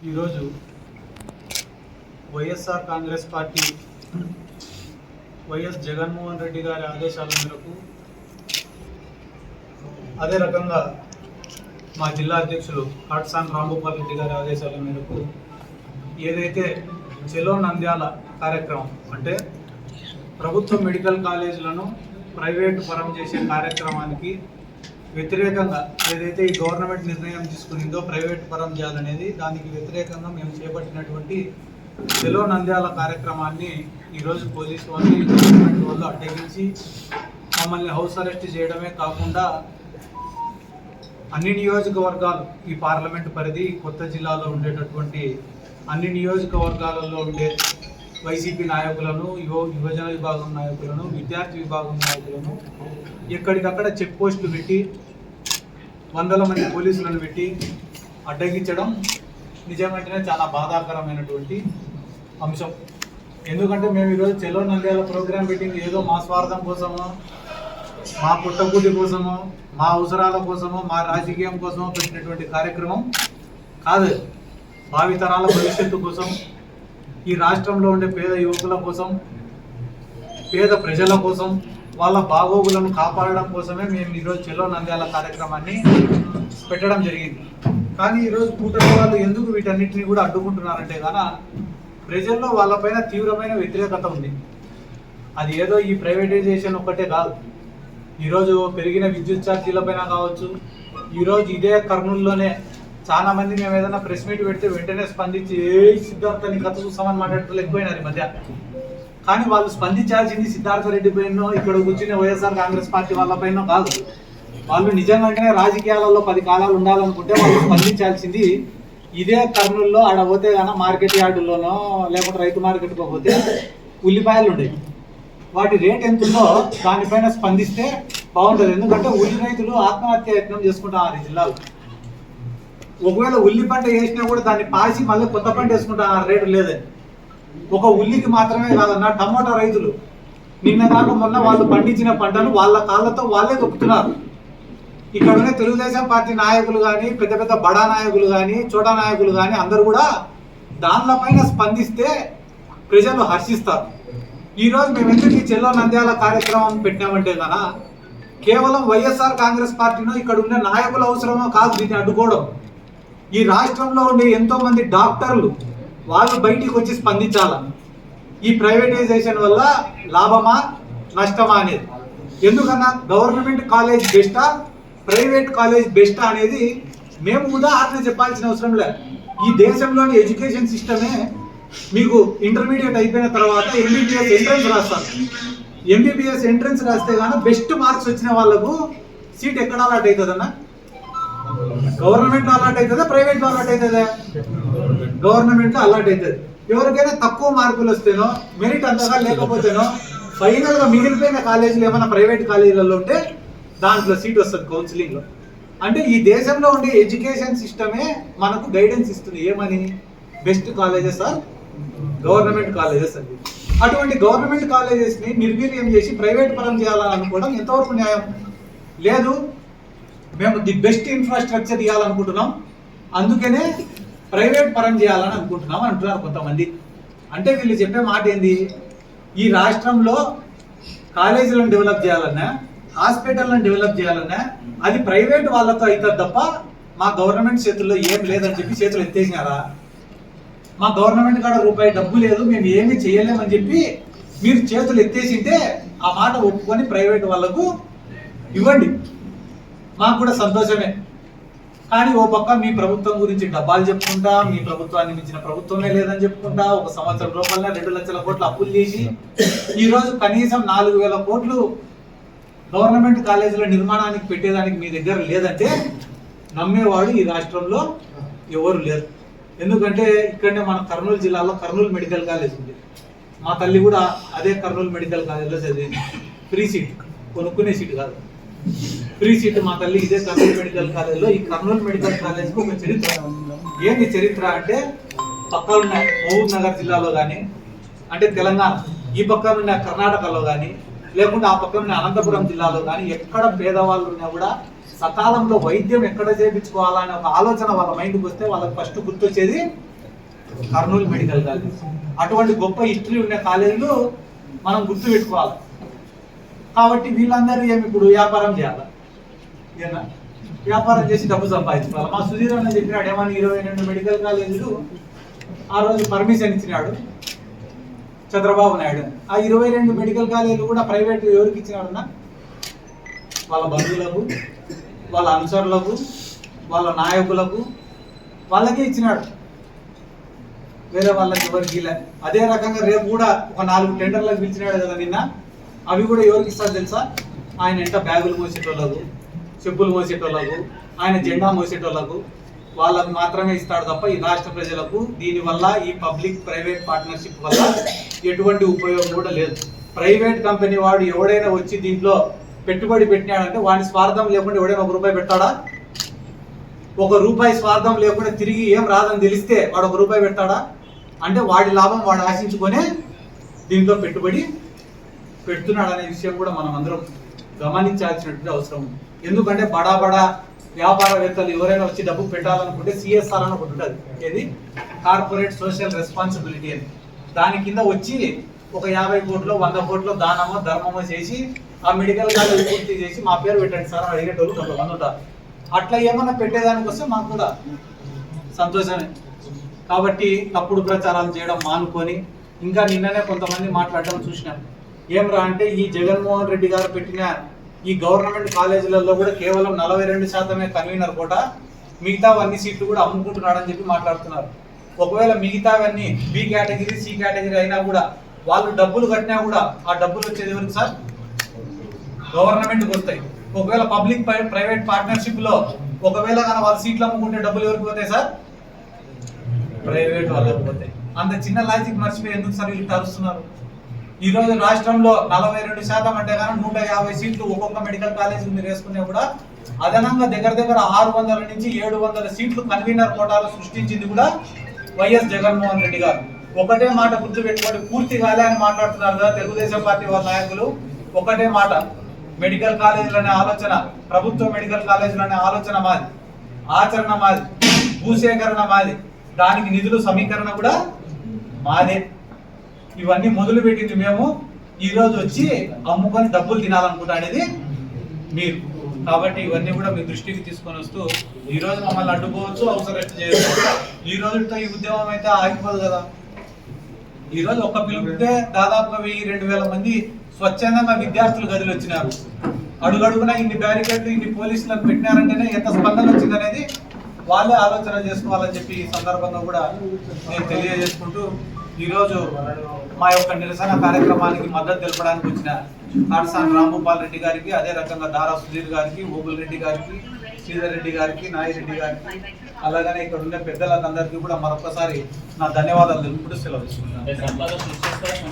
ఈరోజు YSR Congress party YS Jaganmohan Reddy గారి ఆదేశాల మేరకు అదే రకంగా మా జిల్లా అధ్యక్షులు కాట్సాన్ రాంగోపాల్ రెడ్డి గారి ఆదేశాల మేరకు ఏదైతే చెలో నంద్యాల కార్యక్రమం అంటే ప్రభుత్వ మెడికల్ కాలేజీలను ప్రైవేటు పరం చేసే కార్యక్రమానికి వ్యతిరేకంగా ఏదైతే ఈ గవర్నమెంట్ నిర్ణయం తీసుకునిందో ప్రైవేట్ పరం చేయాలనేది దానికి వ్యతిరేకంగా మేము చేపట్టినటువంటి చెలో నంద్యాల కార్యక్రమాన్ని ఈరోజు పోలీసు వాళ్ళు గవర్నమెంట్ వాళ్ళు అడ్డగించి మమ్మల్ని హౌస్ అరెస్ట్ చేయడమే కాకుండా అన్ని నియోజకవర్గాలు ఈ పార్లమెంట్ పరిధి కొత్త జిల్లాలో ఉండేటటువంటి అన్ని నియోజకవర్గాలలో ఉండే వైసీపీ నాయకులను యువ యువజన విభాగం నాయకులను విద్యార్థి విభాగం నాయకులను ఎక్కడికక్కడ చెక్ పోస్టులు పెట్టి వందల మంది పోలీసులను పెట్టి అడ్డగించడం నిజమంటేనే చాలా బాధాకరమైనటువంటి అంశం. ఎందుకంటే మేము ఈరోజు చెలో నంద్యాల ప్రోగ్రాం పెట్టింది. ఏదో మా స్వార్థం కోసమో మా పుట్టకూటి కోసమో మా అవసరాల కోసమో మా రాజకీయం కోసమో పెట్టినటువంటి కార్యక్రమం కాదు. భావితరాల భవిష్యత్తు కోసం ఈ రాష్ట్రంలో ఉండే పేద యువకుల కోసం పేద ప్రజల కోసం వాళ్ళ బాగోగులను కాపాడడం కోసమే మేము ఈరోజు చెలో నంద్యాల కార్యక్రమాన్ని పెట్టడం జరిగింది. కానీ ఈరోజు కూటమి వాళ్ళు ఎందుకు వీటన్నిటిని కూడా అడ్డుకుంటున్నారంటే కదా ప్రజల్లో వాళ్ళపైన తీవ్రమైన వ్యతిరేకత ఉంది. అది ఏదో ఈ ప్రైవేటైజేషన్ ఒక్కటే కాదు. ఈరోజు పెరిగిన విద్యుత్ ఛార్జీలపైన కావచ్చు ఈరోజు ఇదే కర్నూలులోనే చాలా మంది మేము ఏదైనా ప్రెస్ మీట్ పెడితే వెంటనే స్పందించి ఏ సిద్ధార్థ నీ కథ చూస్తామని మాట్లాడుతూ ఎక్కువైనారు ఈ మధ్య. కానీ వాళ్ళు స్పందించాల్సింది సిద్ధార్థ రెడ్డి పైన ఇక్కడ కూర్చునే వైఎస్ఆర్ కాంగ్రెస్ పార్టీ వాళ్ళ పైన కాదు. వాళ్ళు నిజంగానే రాజకీయాలలో పది కాలాలు ఉండాలనుకుంటే వాళ్ళు స్పందించాల్సింది ఇదే కర్నూలులో ఆడ పోతే కానీ మార్కెట్ యార్డుల్లోనో లేకపోతే రైతు మార్కెట్కి పోతే ఉల్లిపాయలు ఉండేవి. వాటి రేట్ ఎంత ఉందో దానిపైన స్పందిస్తే బాగుంటుంది. ఎందుకంటే ఉల్లి రైతులు ఆత్మహత్య యత్నం చేసుకుంటారు ఈ జిల్లాలో. ఒకవేళ ఉల్లి పంట వేసినా కూడా దాన్ని పాసి మళ్ళీ కొత్త పంట వేసుకుంటా రేటు లేదని ఒక ఉల్లికి మాత్రమే కాదన్న టమోటా రైతులు. నిన్న దాకా మొన్న వాళ్ళు పండించిన పంటను వాళ్ళ కాళ్ళతో వాళ్ళే దొక్కుతున్నారు ఇక్కడ ఉన్న తెలుగుదేశం పార్టీ నాయకులు కానీ పెద్ద పెద్ద బడా నాయకులు కానీ చోటా నాయకులు కానీ అందరూ కూడా దానిపైన స్పందిస్తే ప్రజలు హర్షిస్తారు. ఈరోజు మేము ఎందుకు ఈ చెల్లో నంద్యాల కార్యక్రమం పెట్టినామంటే కన కేవలం వైఎస్ఆర్ కాంగ్రెస్ పార్టీను ఇక్కడ ఉన్న నాయకుల అవసరమో కాదు దీన్ని అడ్డుకోవడం. ఈ రాష్ట్రంలో ఉండే ఎంతో మంది డాక్టర్లు వాళ్ళు బయటికి వచ్చి స్పందించాల ఈ ప్రైవేటైజేషన్ వల్ల లాభమా నష్టమా అనేది. ఎందుకన్నా గవర్నమెంట్ కాలేజ్ బెస్టా ప్రైవేట్ కాలేజ్ బెస్టా అనేది మేము ఉదాహరణ చెప్పాల్సిన అవసరం లేదు. ఈ దేశంలోని ఎడ్యుకేషన్ సిస్టమే మీకు ఇంటర్మీడియట్ అయిపోయిన తర్వాత ఎంబీబీఎస్ ఎంట్రన్స్ రాస్తారు. ఎంబీబీఎస్ ఎంట్రన్స్ రాస్తే కానీ బెస్ట్ మార్క్స్ వచ్చిన వాళ్ళకు సీట్ ఎక్కడ అలాట్ అవుతుందన్నా? గవర్నమెంట్ అలాట్ అవుతుందా? ప్రైవేట్ అలాట్ అవుతుందా? గవర్నమెంట్ అలాట్ అవుతుంది. ఎవరికైనా తక్కువ మార్కులు వస్తేనో మెరిట్ అంతగా లేకపోతేనో ఫైనల్గా మిగిలిపోయిన కాలేజీలు ఏమైనా ప్రైవేట్ కాలేజీలలో ఉంటే దాంట్లో సీట్ వస్తుంది కౌన్సిలింగ్లో. అంటే ఈ దేశంలో ఉండే ఎడ్యుకేషన్ సిస్టమే మనకు గైడెన్స్ ఇస్తుంది. ఏమని? Best colleges or government colleges అని. అటువంటి గవర్నమెంట్ కాలేజెస్ని నిర్వీర్యం చేసి ప్రైవేట్ పరం చేయాలని అనుకోవడం ఎంతవరకు న్యాయం? లేదు. మేము ది బెస్ట్ ఇన్ఫ్రాస్ట్రక్చర్ ఇవ్వాలనుకుంటున్నాం అందుకనే ప్రైవేట్ పరం చేయాలని అనుకుంటున్నాం అంటున్నారు కొంతమంది. అంటే వీళ్ళు చెప్పే మాట ఏంది? ఈ రాష్ట్రంలో కాలేజీలను డెవలప్ చేయాలన్నా హాస్పిటల్లను డెవలప్ చేయాలన్నా అది ప్రైవేట్ వాళ్ళతో అవుతుంది తప్ప మా గవర్నమెంట్ చేతుల్లో ఏం లేదని చెప్పి చేతులు ఎత్తేసినారా? మా గవర్నమెంట్ కాడ రూపాయి డబ్బు లేదు మేము ఏమీ చేయలేమని చెప్పి మీరు చేతులు ఎత్తేసింటే ఆ మాట ఒప్పుకొని ప్రైవేట్ వాళ్ళకు ఇవ్వండి. మాకు కూడా సంతోషమే. కానీ ఓ పక్క మీ ప్రభుత్వం గురించి డబ్బాలు చెప్పుకుంటా మీ ప్రభుత్వాన్ని మించిన ప్రభుత్వమే లేదని చెప్పుకుంటా ఒక సంవత్సరం రూపాయల రెండు లక్షల కోట్లు అప్పులు చేసి ఈరోజు కనీసం నాలుగు వేల కోట్లు గవర్నమెంట్ కాలేజీల నిర్మాణానికి పెట్టేదానికి మీ దగ్గర లేదంటే నమ్మేవాడు ఈ రాష్ట్రంలో ఎవరు లేరు. ఎందుకంటే ఇక్కడనే మన కర్నూలు జిల్లాలో కర్నూలు మెడికల్ కాలేజ్ ఉంది. మా తల్లి కూడా అదే కర్నూలు మెడికల్ కాలేజ్లో చదివింది. ఫ్రీ సీట్ కొనుక్కునే సీట్ కాదు. ఫ్రీ సీట్ మా తల్లి ఇదే కర్నూలు మెడికల్ కాలేజ్లో ఈ కర్నూలు మెడికల్ కాలేజ్కి ఒక చరిత్ర. ఏంది చరిత్ర అంటే పక్కన ఉన్న మహబూబ్ నగర్ జిల్లాలో కానీ అంటే తెలంగాణ ఈ పక్కన ఉన్న కర్ణాటకలో కానీ లేకుంటే ఆ పక్కన ఉన్న అనంతపురం జిల్లాలో కానీ ఎక్కడ పేదవాళ్ళు ఉన్నా కూడా సకాలంలో వైద్యం ఎక్కడ చేయించుకోవాలా అనే ఒక ఆలోచన వాళ్ళ మైండ్కి వస్తే వాళ్ళకి ఫస్ట్ గుర్తొచ్చేది కర్నూలు మెడికల్ కాలేజ్ అటువంటి గొప్ప హిస్టరీ ఉన్న కాలేజీలు మనం గుర్తు పెట్టుకోవాలి కాబట్టి వీళ్ళందరూ ఏమి ఇప్పుడు వ్యాపారం చేయాలి? ఏనా? వ్యాపారం చేసి డబ్బు సంపాదించుకోవాలి? మా సుధీర్ అన్న చెప్పినాడు ఏమని ఇరవై రెండు మెడికల్ కాలేజీలు ఆ రోజు పర్మిషన్ ఇచ్చినాడు చంద్రబాబు నాయుడు ఆ ఇరవై రెండు మెడికల్ కాలేజీలు కూడా ప్రైవేట్ ఎవరికి ఇచ్చినాడన్నా వాళ్ళ బంధువులకు వాళ్ళ అనుచరులకు వాళ్ళ నాయకులకు వాళ్ళకే ఇచ్చినాడు. వేరే వాళ్ళకి ఎవరికి అదే రకంగా రేపు కూడా ఒక నాలుగు టెండర్లకు పిలిచినాడు కదా నిన్న. అవి కూడా ఎవరికి ఇస్తారు తెలుసా? ఆయన ఎంత బ్యాగులు మోసేటోళ్ళకు చెప్పులు మోసేటోళ్ళకు ఆయన జెండా మోసేటోళ్ళకు వాళ్ళకు మాత్రమే ఇస్తాడు తప్ప ఈ రాష్ట్ర ప్రజలకు దీనివల్ల ఈ పబ్లిక్ ప్రైవేట్ పార్ట్నర్షిప్ వల్ల ఎటువంటి ఉపయోగం కూడా లేదు. ప్రైవేట్ కంపెనీ వాడు ఎవడైనా వచ్చి దీంట్లో పెట్టుబడి పెట్టినాడంటే వాడి స్వార్థం లేకుండా ఎవడైనా ఒక రూపాయి పెడతాడా? ఒక రూపాయి స్వార్థం లేకుండా తిరిగి ఏం రాదని తెలిస్తే వాడు ఒక రూపాయి పెడతాడా? అంటే వాడి లాభం వాడు ఆశించుకొనే దీంట్లో పెట్టుబడి పెడుతున్నాడు అనే విషయం కూడా మనం అందరం గమనించాల్సినటువంటి అవసరం ఉంది. ఎందుకంటే బడా బడా వ్యాపారవేత్తలు ఎవరైనా వచ్చి డబ్బు పెట్టాలనుకుంటే సిఎస్ఆర్ అని ఒకటి ఉంటుంది. ఏది? కార్పొరేట్ సోషల్ రెస్పాన్సిబిలిటీ అని. దాని కింద వచ్చి ఒక యాభై కోట్లు వంద కోట్లు దానమో ధర్మమో చేసి ఆ మెడికల్ కాలేజ్ పూర్తి చేసి మా పేరు పెట్టండి సార్ అని అడిగేటోళ్ళు కొంతమంది ఉంటారు. అట్లా ఏమన్నా పెట్టేదానికి వస్తే మాకు కూడా సంతోషమే. కాబట్టి తప్పుడు ప్రచారాలు చేయడం మానుకొని ఇంకా నిన్ననే కొంతమంది మాట్లాడడం చూసినాం. ఏం రా అంటే ఈ జగన్మోహన్ రెడ్డి గారు పెట్టిన ఈ గవర్నమెంట్ కాలేజీలలో కూడా కేవలం నలభై రెండు శాతమే కన్వీనర్ కోట. మిగతావన్నీ సీట్లు కూడా అమ్ముకుంటున్నాడని చెప్పి మాట్లాడుతున్నారు. ఒకవేళ మిగతావన్నీ బి కేటగిరీ సి కేటగిరీ అయినా కూడా వాళ్ళు డబ్బులు కట్టినా కూడా ఆ డబ్బులు వచ్చేది ఎవరికి సార్? గవర్నమెంట్కి వస్తాయి. ఒకవేళ పబ్లిక్ ప్రైవేట్ పార్ట్నర్షిప్లో ఒకవేళ కానీ వాళ్ళు సీట్లు అమ్ముకుంటే డబ్బులు ఎవరికి పోతాయి సార్? ప్రైవేట్ వాళ్ళకి పోతాయి. అంత చిన్న లాజిక్ మర్చిపోయి ఎందుకు సార్ వీళ్ళు తరుస్తున్నారు? ఈ రోజు రాష్ట్రంలో నలభై రెండు శాతం అంటే కానీ నూట యాభై సీట్లు ఒక్కొక్క మెడికల్ కాలేజ్ మీరు వేసుకునే కూడా అదనంగా దగ్గర దగ్గర ఆరు వందల నుంచి ఏడు వందల సీట్లు కన్వీనర్ కోటాలు సృష్టించింది కూడా వైఎస్ జగన్మోహన్ రెడ్డి గారు. ఒకటే మాట గుర్తు పెట్టుకోండి పూర్తి కాలే అని మాట్లాడుతున్నారు కదా తెలుగుదేశం పార్టీ వాళ్ళ నాయకులు. ఒకటే మాట మెడికల్ కాలేజీలు అనే ఆలోచన ప్రభుత్వ మెడికల్ కాలేజీలు అనే ఆలోచన మాది ఆచరణ మాది భూసేకరణ మాది దానికి నిధులు సమీకరణ కూడా మాదే. ఇవన్నీ మొదలు పెట్టింది మేము. ఈ రోజు వచ్చి అమ్ముకొని డబ్బులు తినాలనుకుంటా అనేది మీరు. కాబట్టి ఇవన్నీ కూడా మీ దృష్టికి తీసుకొని వస్తూ ఈ రోజు మమ్మల్ని అడ్డుకోవచ్చు అవసరం చేయవచ్చు ఈ రోజుతో ఈ ఉద్యమం అయితే ఆగిపోదు కదా. ఈ రోజు ఒక్క పిలుపుతే దాదాపుగా వెయ్యి రెండు వేల మంది స్వచ్ఛందంగా విద్యార్థులు గదిలో వచ్చినారు. అడుగడుగునా ఇన్ని బ్యారికేడ్లు ఇన్ని పోలీసులకు పెట్టినారంటేనే ఎంత స్పందన వచ్చిందనేది వాళ్ళే ఆలోచన చేసుకోవాలని చెప్పి ఈ సందర్భంగా కూడా నేను తెలియజేసుకుంటూ ఈరోజు మా యొక్క నిరసన కార్యక్రమానికి మద్దతు తెలపడానికి వచ్చిన కాడసాని రాంభూపాల్ రెడ్డి గారికి అదే రకంగా దారా సుధీర్ గారికి ఓబుల్ రెడ్డి గారికి శ్రీధర్ రెడ్డి గారికి నాయిరెడ్డి గారికి అలాగనే ఇక్కడ ఉన్న పెద్దలందరికీ కూడా మరొకసారి నా ధన్యవాదాలు తెలుపుతూ సెలవు